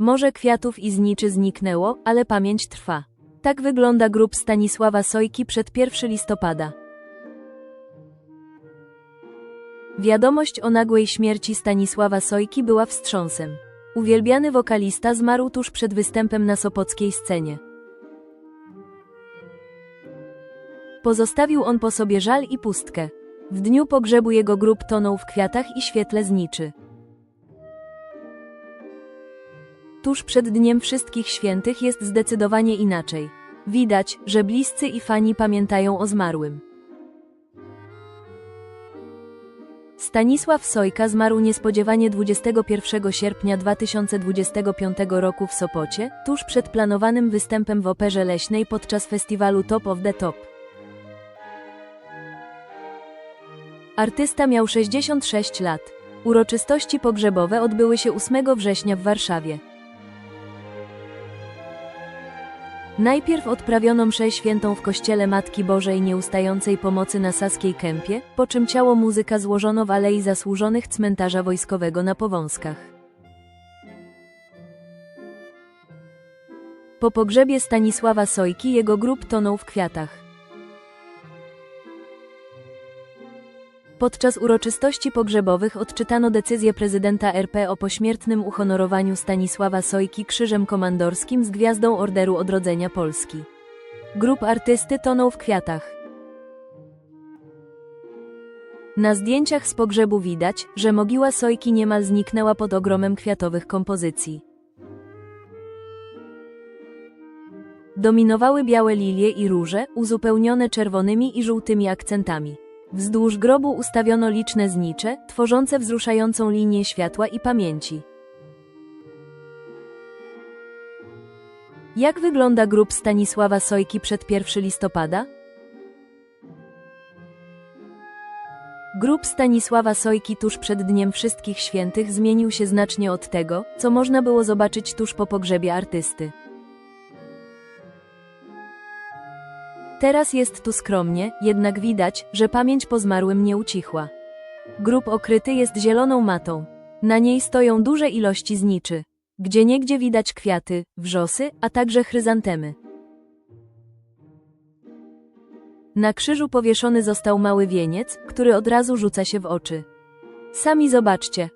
Morze kwiatów i zniczy zniknęło, ale pamięć trwa. Tak wygląda grób Stanisława Sojki przed 1 listopada. Wiadomość o nagłej śmierci Stanisława Sojki była wstrząsem. Uwielbiany wokalista zmarł tuż przed występem na sopockiej scenie. Pozostawił on po sobie żal i pustkę. W dniu pogrzebu jego grób tonął w kwiatach i świetle zniczy. Tuż przed Dniem Wszystkich Świętych jest zdecydowanie inaczej. Widać, że bliscy i fani pamiętają o zmarłym. Stanisław Sojka zmarł niespodziewanie 21 sierpnia 2025 roku w Sopocie, tuż przed planowanym występem w Operze Leśnej podczas festiwalu Top of the Top. Artysta miał 66 lat. Uroczystości pogrzebowe odbyły się 8 września w Warszawie. Najpierw odprawiono mszę świętą w kościele Matki Bożej Nieustającej Pomocy na Saskiej Kępie, po czym ciało muzyka złożono w Alei Zasłużonych Cmentarza Wojskowego na Powązkach. Po pogrzebie Stanisława Sojki jego grób tonął w kwiatach. Podczas uroczystości pogrzebowych odczytano decyzję prezydenta RP o pośmiertnym uhonorowaniu Stanisława Sojki krzyżem komandorskim z gwiazdą Orderu Odrodzenia Polski. Grób artysty tonął w kwiatach. Na zdjęciach z pogrzebu widać, że mogiła Sojki niemal zniknęła pod ogromem kwiatowych kompozycji. Dominowały białe lilie i róże, uzupełnione czerwonymi i żółtymi akcentami. Wzdłuż grobu ustawiono liczne znicze, tworzące wzruszającą linię światła i pamięci. Jak wygląda grób Stanisława Sojki przed 1 listopada? Grób Stanisława Sojki tuż przed Dniem Wszystkich Świętych zmienił się znacznie od tego, co można było zobaczyć tuż po pogrzebie artysty. Teraz jest tu skromnie, jednak widać, że pamięć po zmarłym nie ucichła. Grób okryty jest zieloną matą. Na niej stoją duże ilości zniczy. Gdzie niegdzie widać kwiaty, wrzosy, a także chryzantemy. Na krzyżu powieszony został mały wieniec, który od razu rzuca się w oczy. Sami zobaczcie,